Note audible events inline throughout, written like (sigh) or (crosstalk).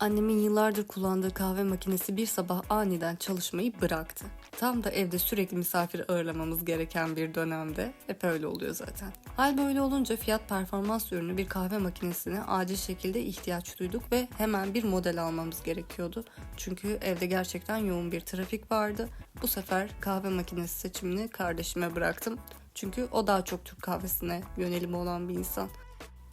Annemin yıllardır kullandığı kahve makinesi bir sabah aniden çalışmayı bıraktı. Tam da evde sürekli misafir ağırlamamız gereken bir dönemde hep öyle oluyor zaten. Hal böyle olunca fiyat performans ürünü bir kahve makinesine acil şekilde ihtiyaç duyduk ve hemen bir model almamız gerekiyordu. Çünkü evde gerçekten yoğun bir trafik vardı. Bu sefer kahve makinesi seçimini kardeşime bıraktım. Çünkü o daha çok Türk kahvesine yönelim olan bir insan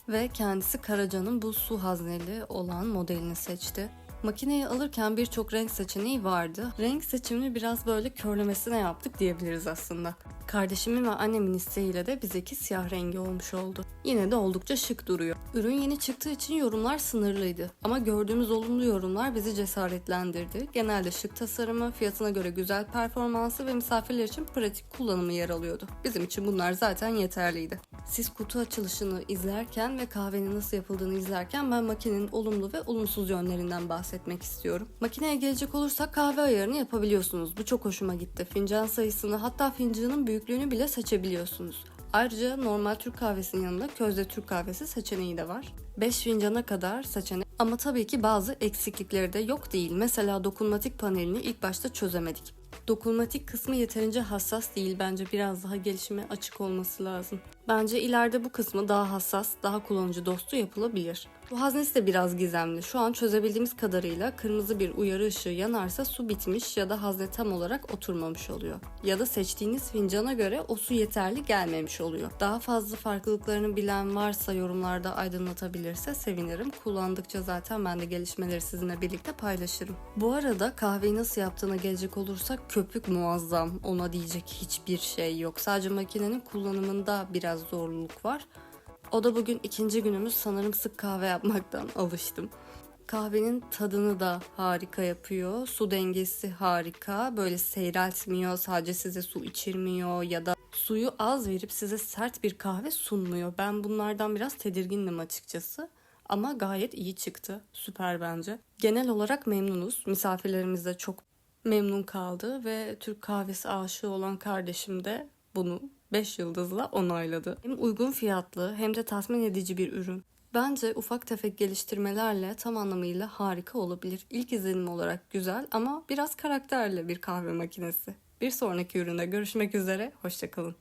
ve kendisi Karaca'nın bu su hazneli olan modelini seçti. Makineyi alırken birçok renk seçeneği vardı. Renk seçimini biraz böyle körlemesine yaptık diyebiliriz aslında. Kardeşimin ve annemin isteğiyle de bizdeki siyah rengi olmuş oldu. Yine de oldukça şık duruyor. Ürün yeni çıktığı için yorumlar sınırlıydı. Ama gördüğümüz olumlu yorumlar bizi cesaretlendirdi. Genelde şık tasarımı, fiyatına göre güzel performansı ve misafirler için pratik kullanımı yer alıyordu. Bizim için bunlar zaten yeterliydi. Siz kutu açılışını izlerken ve kahvenin nasıl yapıldığını izlerken ben makinenin olumlu ve olumsuz yönlerinden bahsetmek istiyorum. Makineye gelecek olursak kahve ayarını yapabiliyorsunuz. Bu çok hoşuma gitti. Fincan sayısını hatta fincanın büyüklüğünü bile seçebiliyorsunuz. Ayrıca normal Türk kahvesinin yanında közde Türk kahvesi seçeneği de var. 5 fincana kadar seçenek ama tabii ki bazı eksiklikleri de yok değil. Mesela dokunmatik panelini ilk başta çözemedik. Dokunmatik kısmı yeterince hassas değil. Bence biraz daha gelişime açık olması lazım. Bence ileride bu kısmı daha hassas, daha kullanıcı dostu yapılabilir. Bu haznesi de biraz gizemli. Şu an çözebildiğimiz kadarıyla kırmızı bir uyarı ışığı yanarsa su bitmiş ya da hazne tam olarak oturmamış oluyor. Ya da seçtiğiniz fincana göre o su yeterli gelmemiş oluyor. Daha fazla farklılıklarını bilen varsa yorumlarda aydınlatabilirse sevinirim. Kullandıkça zaten ben de gelişmeleri sizinle birlikte paylaşırım. Bu arada kahveyi nasıl yaptığına gelecek olursak köpük muazzam. Ona diyecek hiçbir şey yok. Sadece makinenin kullanımında biraz zorluk var. O da bugün ikinci günümüz sanırım sık kahve yapmaktan (laughs) alıştım. Kahvenin tadını da harika yapıyor. Su dengesi harika. Böyle seyreltmiyor. Sadece size su içirmiyor ya da suyu az verip size sert bir kahve sunmuyor. Ben bunlardan biraz tedirgindim açıkçası. Ama gayet iyi çıktı. Süper bence. Genel olarak memnunuz. Misafirlerimiz de çok memnun kaldı ve Türk kahvesi aşığı olan kardeşim de bunu 5 yıldızla onayladı. Hem uygun fiyatlı hem de tatmin edici bir ürün. Bence ufak tefek geliştirmelerle tam anlamıyla harika olabilir. İlk izlenim olarak güzel ama biraz karakterli bir kahve makinesi. Bir sonraki üründe görüşmek üzere, hoşçakalın.